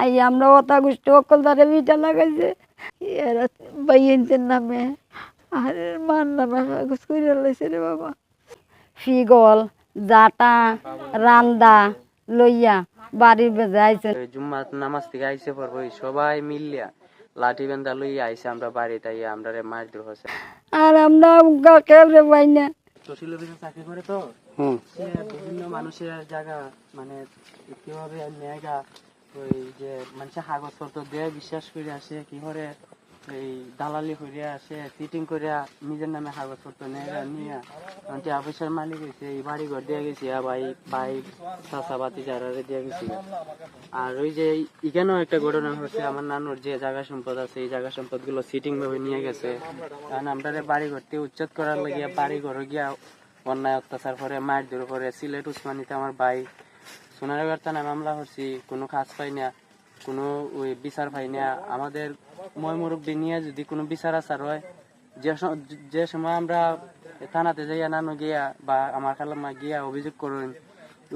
I আমরা ওতা গোষ্ঠী অকল বিটা লাগাইছে। এরা নামে। আর মার নামে কাগজ করে লাইছে রে বাবা। ফিগল জাটা রান্দা লইয়া বাড়ির বেজে আইছে। ওই জুম্মাত নামাজ থেকে পড়ব ওই সবাই মিলিয়া লাঠি বেন্দা লইয়া আইসে আমরা বাড়িতে আমরা মার দূর হচ্ছে আর আমরা কেবরে পাই না। তহসিল অফিসে চাকরি করে তো সে বিভিন্ন মানুষের জায়গা মানে কীভাবে নেগা ওই যে মানুষের দেয় বিশ্বাস করে আসে কি করে এই দালালি করে আসে সিটিং করে নিজের নামে কাগজপত্র নেগা নিয়ে আনতে অফিসের মালিক হয়েছে এই বাড়ি ঘর দিয়ে গেছি ভাই ভাই চাষাবাতি যারা দিয়ে গেছি। আর ওই যে এখানেও একটা ঘটনা হচ্ছে আমার নানুর যে জায়গা সম্পদ আছে, এই জায়গা সম্পদগুলো সিটিং ভাবে নিয়ে গেছে। কারণ আমরা বাড়ি ঘরতে উচ্ছেদ করার লাগিয়া বাড়ি ঘরে গিয়া অন্যায় অত্যাচার করে, মার দূর করে, সিলেট উসমানিতে আমার ভাই। সোনারগাঁর থানায় মামলা করছি, কোনো কাজ পাই না, কোনো ওই বিচার পাই না। আমাদের ময় মুরব্বী নিয়ে যদি কোনো বিচার আচার হয়, যে সময় আমরা থানাতে যাইয়া নানু গিয়া বা আমার খালাম্মা গিয়া অভিযোগ করুন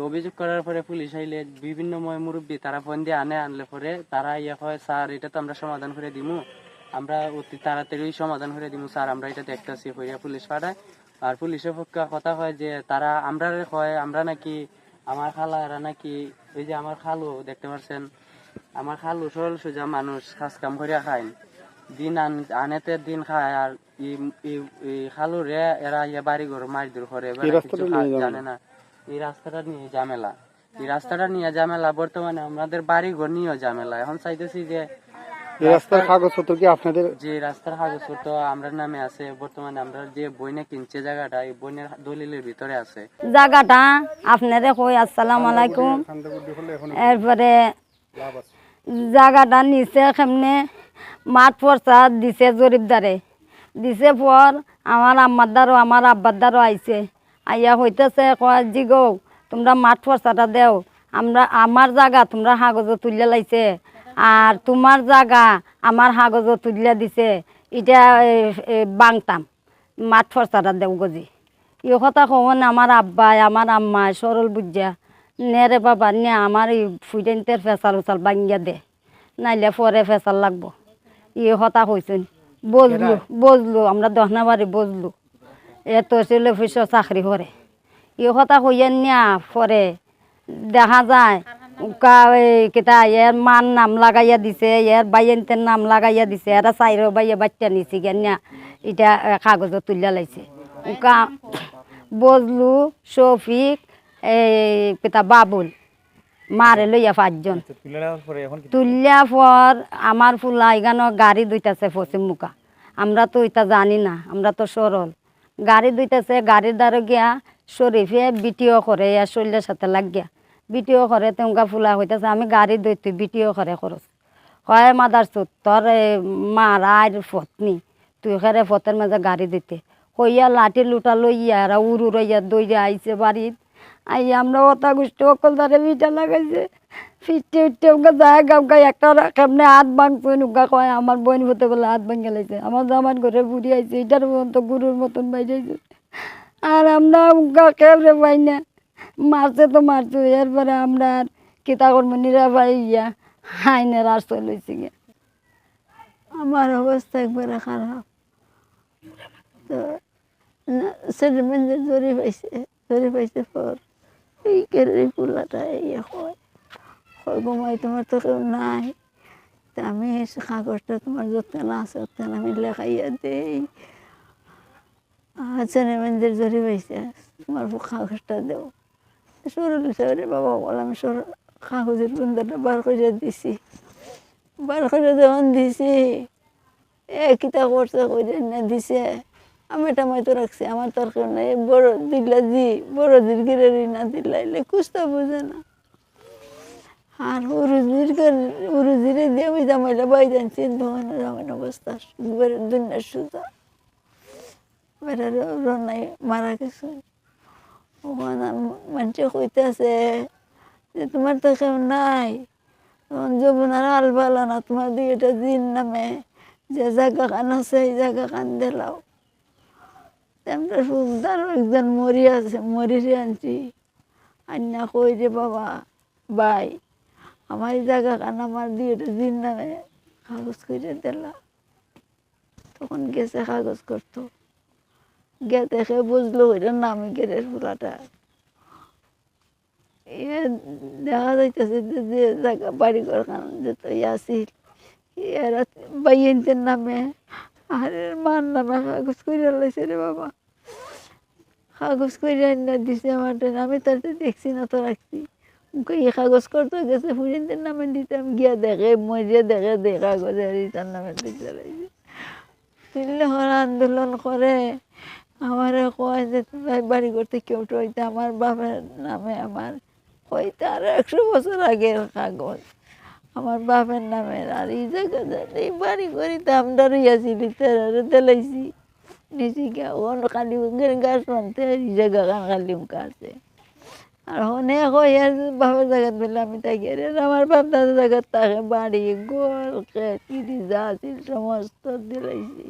অভিযোগ করার পরে পুলিশ আইলে বিভিন্ন ময় মুরব্বী তারা ফোন দিয়ে আনে, আনলে পরে তারা ইয়ে হয় স্যার, এটা তো আমরা সমাধান করে দিমু। আমরা অতি তাড়াতাড়ি সমাধান করে দিমু, স্যার, আমরা এটা দেখতেছি, হইয়া পুলিশ পাঠায়। আর পুলিশের পক্ষে কথা হয় যে তারা আমরা হয় আমরা নাকি আমার খালারা নাকি ওই যে আমার খালু দেখতে পাচ্ছেন আমার খালু সরল সোজা মানুষ কাজ কাম করিয়া খায় দিন আনেতে দিন খায় আর খালু রে এরা ইয়ে বাড়ি ঘর মার দূর করে জানে না। এই রাস্তাটা নিয়ে ঝামেলা। এই রাস্তাটা নিয়ে ঝামেলা বর্তমানে আমাদের বাড়ি ঘর নিয়েও ঝামেলা। এখন চাইতেছি যে রাস্তার কাগজপত্র কি আপনাদের? যে রাস্তার কাগজপত্র আমরা নামে আছে বর্তমানে আমরা যে বইনে কিনছে জায়গাটা এই বইনের দলিলের ভিতরে আছে। জায়গাটা আপনারে কই? আসসালামু আলাইকুম। এরপরে জায়গাটা নিচে কেমনে মাঠ পরচা দিছে জরিপদারে। দিছে পর আমার আম্মার দ্বারও আমার আব্বার দ্বারও আইছে। আইয়া হইতেছে, কয়, জি গো, তোমরা মাঠ পরচাটা দেও। আমরা, আমার জায়গা তোমরা কাগজ তুলিয়া লাইছে। আর তোমার জায়গা আমার কাগজ তুলিয়া দিছে। এটা বাংতাম। মাঠ পরচাটা দেও গজি এই কথা কখন আমার আব্বাই, আমার আম্মাই, সরল বুঝা নে রে বাবা নে আমার এই ফুইটেনতের ফেসাল উচাল বাঙ্গিয়া দে নাইলে পরে ফেসাল লাগবো। ই হতা কইছেন বজলু বজলু আমরা দহনা বাড়ি বজলু। এ তহসিল অফিসে চাকরি করে। ই কথা কইয়া নিয়া পরে দেখা যায় কিতা এর মান নাম লাগাইয়া দিছে এর বাইয়েন্তের নাম লাগাইয়া দিছে এরা চাইর বাইয়ে বাচ্চা নিছি গিয়া এটা এ, কাগজত তুলিয়া লাইছে। উকা বজলু শফিক এই কিতা বাবুল মারে লইয়া পাঁচজন। তুলিয়া পর আমার ফুলা এখানো গাড়ি দুইটাছে পশ্চিম মুখা। আমরা তো এটা জানি না আমরা তো সরল। গাড়ি দুইটাছে গাড়ির দ্বারা গিয়া শরীফে বিটিও করে ইয়া শৈলের সাথে লাগিয়া। বিটিও করে তেমকা ফুলা হইতেছে আমি গাড়ি দইতে বিটিও করে খরচ। কয় মাদার চোত তোর এ, মার আর পত্নী তুই খেরে ফতের মাঝে গাড়ি দিতে। কইয়া লাঠি লুটা লইয়া আর উড়ু রইয়া দইয়া আইছে বাড়িত। আই, আমরা ওটা গোষ্ঠী অকল তারে বিটা লাগাইছে। ফিরতে উঠতে ওকে যায় গামকা একটা কেমনে হাত ভাঙছে নুকা কয়, আমার বোন হতে বলে হাত ভাঙে লাইছে। আমার জামান ঘরে বুড়ি আইছে, এটার মতো গুরুর মতন বাইরেছে আর আমরা উগা কেবরে পাই না। মারছে তো মারছে, এরপরে আমরা আর কিতা করব নিরাপাই ইয়া হাইনের আর চলেছি গিয়া। আমার অবস্থা একবারে খারাপ। তো সেটেলমেন্টে জরি পাইছে জরি পাইছে পর। এই কেরি পোলাটা এই হয়। হয় ঘুমাই তোমার তো কেউ নাই। তা আমি কাগজটা তোমার যত্ন আছে যত্ন আমি লেখাইয়া দেই। সেটেলমেন্টের জরি পাইছে তোমার কাগজটা দেও। সরল হিসাবে বাবা বললাম সর, কাগজের বন্ধাটা বার করে দিছি। বার করে যখন দিছি, এ কিতা করছে কইরে না দিছে। আমি এটা মাইতো রাখছি, আমার তোর নাই। বড় দিলা জি, বড় দিলগিরে না দিলাইলে কুস্তা বুঝে না। আর উরুজির উরুজিরে দিয়ে আমি জামাইলা বাই জানছি দোকানে জামাই অবস্থা দুনিয়ার সুতা। বেড়ার রনাই মারা গেছে। ওখানে মানুষে কইতেছে যে তোমার তো কেউ নাই। তখন যমুনার আল ভালো না তোমার দিয়ে এটা দিন নামে। যে জায়গা খান আছে, এই জায়গা খান দিলাও আমরা সুন্দর একজন মরি আছে মরিরে আনছি। আন্না কই রে বাবা বাই আমার জায়গা কান আমার দিয়ে দিন নামে কাগজ করে দিলা তখন গেছে কাগজ করতো। গে দেখে বুঝলো ওইটার নামে গেরের ফুলাটা এ দেখা যাইতেছে যে যে জায়গা বাড়ি খান যেত আসিল। এরা বাইয়েন্টের নামে। আর মার নামে কাগজ করে লাইছে রে বাবা। কাগজ করে না দিছে আমার। আমি তাতে দেখছি না, তো রাখছি। এই কাগজ করতে গেছে ফুরিনদের নামে দিতাম গিয়া দেখে মরিয়া দেখে দে কাগজ ইটার নামে দিতে লাইছে দিল্লি হর আন্দোলন করে, আমার কয় যে, তোমরা বাড়ি করতে কেউ হইতে আমার বাপের নামে আমার হইতে আর একশো বছর আগের কাগজ। আমার বাপের নামে আর এই জায়গা বাড়ি করি দাম দাঁড়িয়েছি তারা দিলাইছি নিচে গিয়া ওন খালি গাছ মানতে জায়গা কান খালি কাছে আর হনে কই আর বাপের জায়গাত বলে আমি তাই আর আমার বাপ দাদার জায়গাত তাকে বাড়ি গোল খেত কিটি যা আছিল সমস্ত দিলাইছি